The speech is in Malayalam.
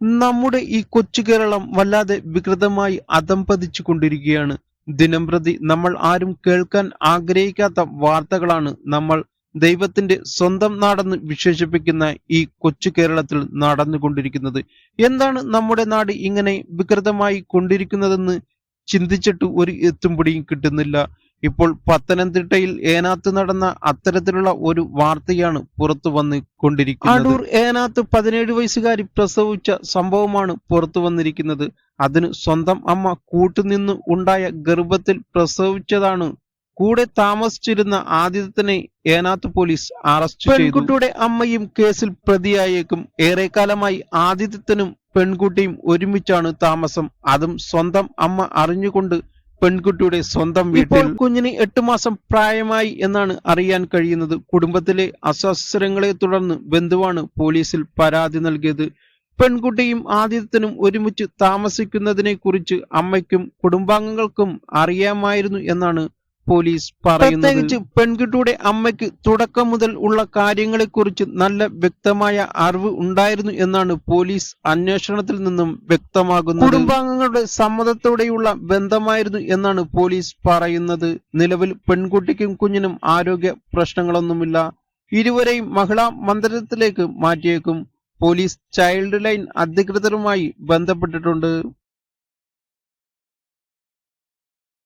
നമ്മുടെ ഈ കൊച്ചു കേരളം വല്ലാതെ വികൃതമായി അധംപതിച്ചു കൊണ്ടിരിക്കുകയാണ് ദിനംപ്രതി നമ്മൾ ആരും കേൾക്കാൻ ആഗ്രഹിക്കാത്ത വാർത്തകളാണ് നമ്മൾ ദൈവത്തിന്റെ സ്വന്തം നാടെന്ന് വിശേഷിപ്പിക്കുന്ന ഈ കൊച്ചു കേരളത്തിൽ നടന്നുകൊണ്ടിരിക്കുന്നത്. എന്താണ് നമ്മുടെ നാട് ഇങ്ങനെ വികൃതമായി കൊണ്ടിരിക്കുന്നതെന്ന് ചിന്തിച്ചിട്ട് ഒരു എത്തുംപിടിയും കിട്ടുന്നില്ല. ഇപ്പോൾ പത്തനംതിട്ടയിൽ ഏനാത്ത് നടന്ന അത്തരത്തിലുള്ള ഒരു വാർത്തയാണ് പുറത്തു വന്ന് കൊണ്ടിരിക്കുന്നത് അടൂർ ഏനാത്ത് പതിനേഴ് വയസ്സുകാരി പ്രസവിച്ച സംഭവമാണ് പുറത്തു വന്നിരിക്കുന്നത്. അതിന് സ്വന്തം അമ്മ കൂട്ടുനിന്ന് ഉണ്ടായ ഗർഭത്തിൽ പ്രസവിച്ചതാണ്. കൂടെ താമസിച്ചിരുന്ന ആദിത്യത്തിനെ ഏനാത്ത് പോലീസ് അറസ്റ്റ് ചെയ്തു. പെൺകുട്ടിയുടെ അമ്മയും കേസിൽ പ്രതിയായേക്കും. ഏറെക്കാലമായി ആദിത്യത്തിനും പെൺകുട്ടിയും ഒരുമിച്ചാണ് താമസം. അതും സ്വന്തം അമ്മ അറിഞ്ഞുകൊണ്ട് പെൺകുട്ടിയുടെ സ്വന്തം വീട്ടിൽ കുഞ്ഞിന് എട്ട് മാസം പ്രായമായി എന്നാണ് അറിയാൻ കഴിയുന്നത്. കുടുംബത്തിലെ അസ്വസ്ഥരങ്ങളെ തുടർന്ന് ബന്ധുവാണ് പോലീസിൽ പരാതി നൽകിയത്. പെൺകുട്ടിയും ആദിത്യനും ഒരുമിച്ച് താമസിക്കുന്നതിനെ കുറിച്ച് അമ്മയ്ക്കും കുടുംബാംഗങ്ങൾക്കും അറിയാമായിരുന്നു എന്നാണ് പോലീസ് പറയുന്നത് പ്രത്യേകിച്ച് പെൺകുട്ടിയുടെ അമ്മയ്ക്ക് തുടക്കം മുതൽ ഉള്ള കാര്യങ്ങളെക്കുറിച്ച് നല്ല വ്യക്തമായ അറിവ് ഉണ്ടായിരുന്നു എന്നാണ് പോലീസ് അന്വേഷണത്തിൽ നിന്നും വ്യക്തമാകുന്നത്. കുടുംബാംഗങ്ങളുടെ സമ്മതത്തോടെയുള്ള ബന്ധമായിരുന്നു എന്നാണ് പോലീസ് പറയുന്നത്. നിലവിൽ പെൺകുട്ടിക്കും കുഞ്ഞിനും ആരോഗ്യ പ്രശ്നങ്ങളൊന്നുമില്ല. ഇരുവരെയും മഹിളാ മന്ദിരത്തിലേക്ക് മാറ്റിയേക്കും. പോലീസ് ചൈൽഡ് ലൈൻ അധികൃതരുമായി ബന്ധപ്പെട്ടിട്ടുണ്ട്.